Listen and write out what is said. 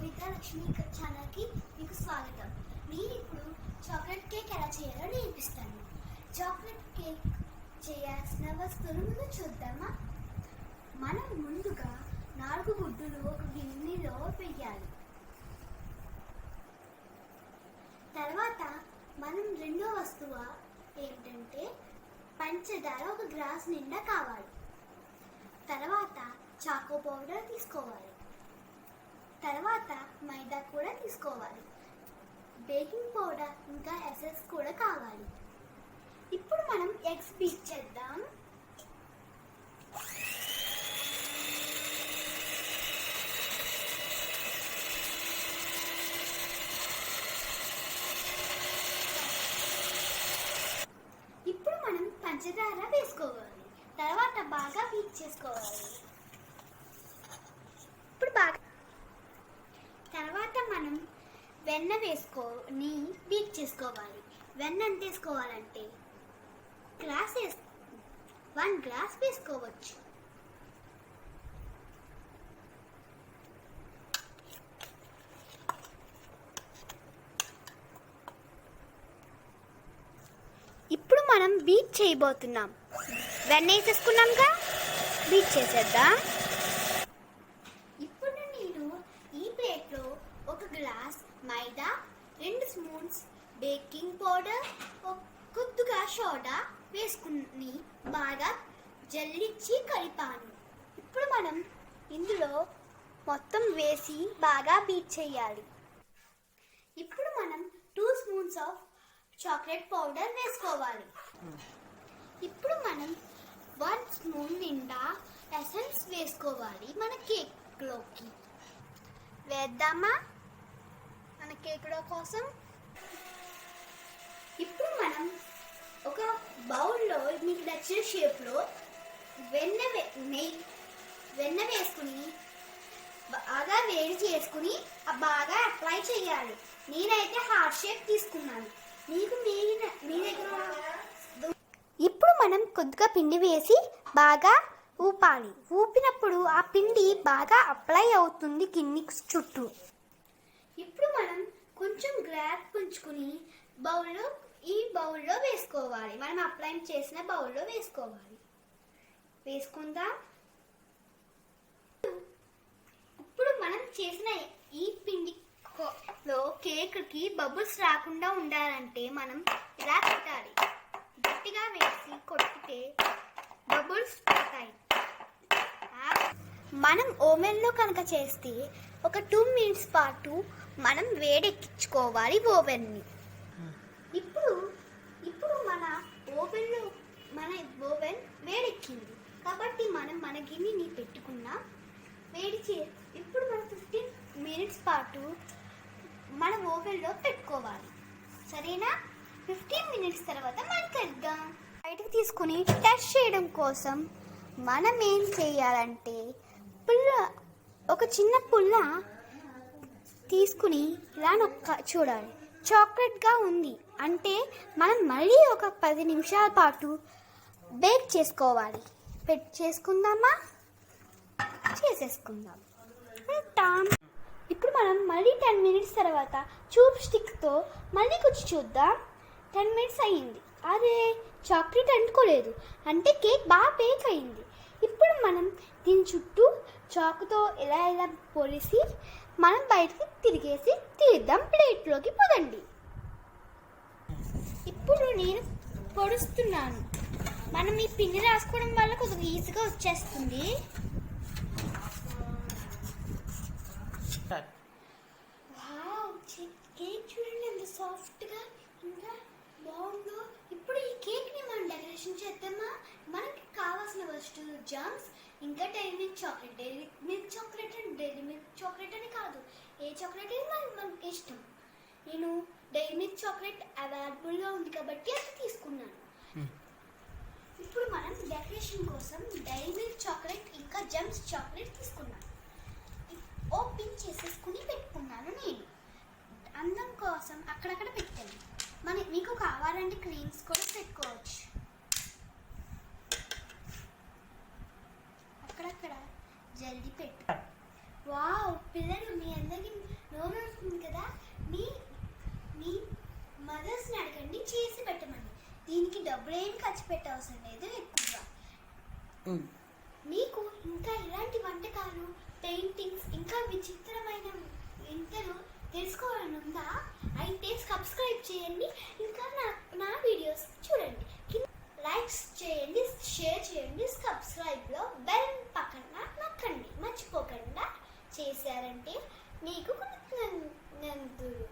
లోహిత లక్ష్మి ఛానల్కి మీకు స్వాగతం. నేను ఇప్పుడు చాక్లెట్ కేక్ ఎలా చేయాలో నేర్పిస్తాను. చాక్లెట్ కేక్ చేయాల్సిన వస్తువులు ముందు చూద్దామా? మనం ముందుగా నాలుగు గుడ్డులు ఒక గిన్నెలో వేయాలి. తర్వాత మనం రెండో వస్తువు ఏంటంటే పంచదార ఒక గ్లాస్ నిండా కావాలి. తర్వాత చాకో పౌడర్ తీసుకోవాలి. తర్వాత మైదా కూడా తీసుకోవాలి. బేకింగ్ పౌడర్ ఇంకా ఎసెన్స్ కూడా కావాలి. ఇప్పుడు మనం ఎగ్స్ బీట్ చేద్దాం. ఇప్పుడు మనం పంచదార వేసుకోవాలి. తర్వాత బాగా బీట్ చేసుకోవాలి ఇప్పుడు బాగా తర్వాత మనం వెన్న వేసుకొని బీట్ చేసుకోవాలి. వెన్న ఎంత వేసుకోవాలంటే గ్లాస్ వేసుకో వన్ గ్లాస్ వేసుకోవచ్చు. ఇప్పుడు మనం బీట్ చేయబోతున్నాం. వెన్న వేసేసుకున్నాంగా? బీట్ చేసేద్దాం ఇప్పుడు నేను ఈ ప్లేట్లో ఒక గ్లాస్ మైదా రెండు స్పూన్స్ బేకింగ్ పౌడర్ కొద్దిగా సోడా వేసుకుని బాగా జల్లించి కలిపాను. ఇప్పుడు మనం ఇందులో మొత్తం వేసి బాగా బీట్ చేయాలి. ఇప్పుడు మనం two spoons of chocolate powder వేసుకోవాలి. ఇప్పుడు మనం వన్ స్పూన్ నిండా ఎసెన్స్ వేసుకోవాలి మన కేక్లోకి. వేద్దామా? కేక్లో కోసం? ఇప్పుడు మనం ఒక బౌల్లో మీకు నచ్చిన షేప్లో వెన్న నెయ్యి వెన్న వేసుకుని బాగా వేడి చేసుకుని బాగా అప్లై చేయాలి. నేనైతే హార్ట్ షేప్ తీసుకున్నాను. మీకు మీ మీ దగ్గర ఇప్పుడు మనం కొద్దిగా పిండి వేసి బాగా ఊపాలి. ఊపినప్పుడు ఆ పిండి బాగా అప్లై అవుతుంది కింది చుట్టూ. ఇప్పుడు మనం కొంచెం గ్రాప్ పుంచుకుని బౌల్లో ఈ బౌల్లో వేసుకోవాలి. మనం అప్లై చేసిన బౌల్లో వేసుకోవాలి. వేసుకుందాం. ఇప్పుడు మనం చేసిన ఈ పిండిలో లో కేక్కి బబుల్స్ రాకుండా ఉండాలంటే మనం ఇలా పెట్టాలి. గట్టిగా వేసి కొట్టితే బబుల్స్ పోతాయి. మనం ఓమెన్లో కనుక చేస్తే ఒక టూ మినిట్స్ పాటు మనం వేడెక్కించుకోవాలి ఓవెన్ని. ఇప్పుడు ఇప్పుడు మన ఓవెన్లో మన ఓవెన్ వేడెక్కింది. కాబట్టి మనం మన గిన్నెని పెట్టుకున్నాం వేడి చే ఇప్పుడు మనం ఫిఫ్టీన్ మినిట్స్ పాటు మన ఓవెన్లో పెట్టుకోవాలి. సరేనా? ఫిఫ్టీన్ మినిట్స్ తర్వాత మనం కలుద్దాం. బయటకు తీసుకుని టెస్ట్ చేయడం కోసం మనం ఏం చేయాలంటే పుల్ల ఒక చిన్న పుల్ల తీసుకుని ఇలా నొక్క చూడాలి. చాక్లెట్గా ఉంది. అంటే మనం మళ్ళీ ఒక పది నిమిషాల పాటు బేక్ చేసుకోవాలి. పెట్ చేసుకుందామా? చేసేసుకుందాం. ఉంటాం. ఇప్పుడు మనం మళ్ళీ టెన్ మినిట్స్ తర్వాత చూప్ స్టిక్తో మళ్ళీ కొంచెం చూద్దాం. టెన్ మినిట్స్ అయ్యింది. అదే చాక్లెట్ అంటుకోలేదు. అంటే కేక్ బాగా బేక్ అయింది ఇప్పుడు మనం దీని చుట్టూ చాకుతో ఎలా ఎలా పొలిసి మనం బయటకి తిరిగేసి తీద్దాం ప్లేట్లోకి పొదండి. ఇప్పుడు నేను పొడుస్తున్నాను. మనం ఈ పిండి రాసుకోవడం వల్ల కొద్దిగా ఈజీగా వచ్చేస్తుంది. వావ్ కేక్ చూడండి ఎంత సాఫ్ట్గా ఇంకా బాగుందో. ఇప్పుడు ఈ కేక్ని మనం డెకరేషన్ చేద్దామా? మనకి కావాల్సిన వస్తువులు జామ్స్ ఇంకా Dairy Milk chocolate Dairy Milk chocolate and Dairy Milk chocolate అని కాదు. ఏ చాక్లెట్ అయినా మనకి మనకి ఇష్టం. నేను డైరీ మిల్క్ చాక్లెట్ అవైలబుల్గా ఉంది కాబట్టి అది తీసుకున్నాను. ఇప్పుడు మనం డెకరేషన్ కోసం డైరీ మిల్క్ చాక్లెట్ ఇంకా జమ్స్ చాక్లెట్ తీసుకున్నాను. ఓపెన్ చేసేసుకుని పెట్టుకున్నాను నేను. అందం కోసం అక్కడక్కడ పెట్టాను. మన మీకు కావాలంటే క్రీమ్స్ కూడా పెట్టుకోవచ్చు అక్కడక్కడ జల్దీ పెట్టు. వావ్ పిల్లలు మీ అందరికి నోరు వస్తుంది కదా? మీ మీ మదర్స్ని అడగండి చేసి పెట్టమని. దీనికి డబ్బులు ఏమి ఖర్చు పెట్టవసరం లేదు ఎక్కువగా. మీకు ఇంకా ఇలాంటి వంటకాలు పెయింటింగ్స్ ఇంకా విచిత్రమైన వింతలు చేశారంటే నీకు కృతజ్ఞతలు